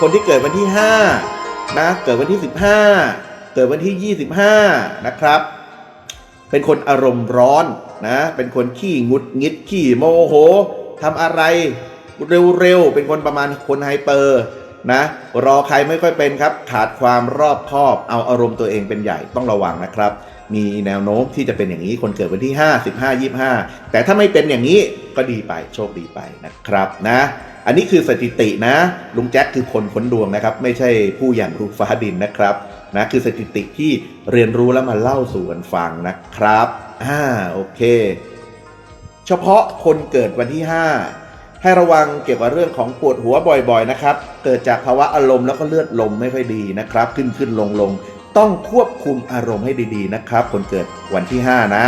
คนที่เกิดวันที่5นะเกิดวันที่ 15 เกิดวันที่ 25 นะครับ เป็นคนอารมณ์ร้อนนะ เป็นคนขี้งุดงิดขี้โมโหทำอะไรเร็วๆ เป็นคนประมาณคนไฮเปอร์นะรอใครไม่ค่อยเป็นครับ ขาดความรอบคอบ เอาอารมณ์ตัวเองเป็นใหญ่ต้องระวังนะครับ มีแนวโน้มที่จะเป็นอย่างนี้คนเกิดวันที่ 5 15 25 แต่ถ้าไม่เป็นอย่างนี้ก็ดีไปโชคดีไปนะครับนะอันนี้คือสถิตินะ ลุงแจ็คคือคนขนดวงนะครับ ไม่ใช่ผู้อย่างรู้ฟ้าดินนะครับนะคือสถิติที่เรียนรู้แล้วมาเล่าสู่กันฟังนะครับอ่าโอเค เฉพาะคนเกิดวันที่ 5 ให้ระวังเกี่ยวกับเรื่องของปวดหัวบ่อยๆนะครับ เกิดจากภาวะอารมณ์แล้วก็เลือดลมไม่ค่อยดีนะครับ ขึ้นขึ้นลงลง ต้องควบคุมอารมณ์ให้ดีๆนะครับ คนเกิดวันที่ 5 นะ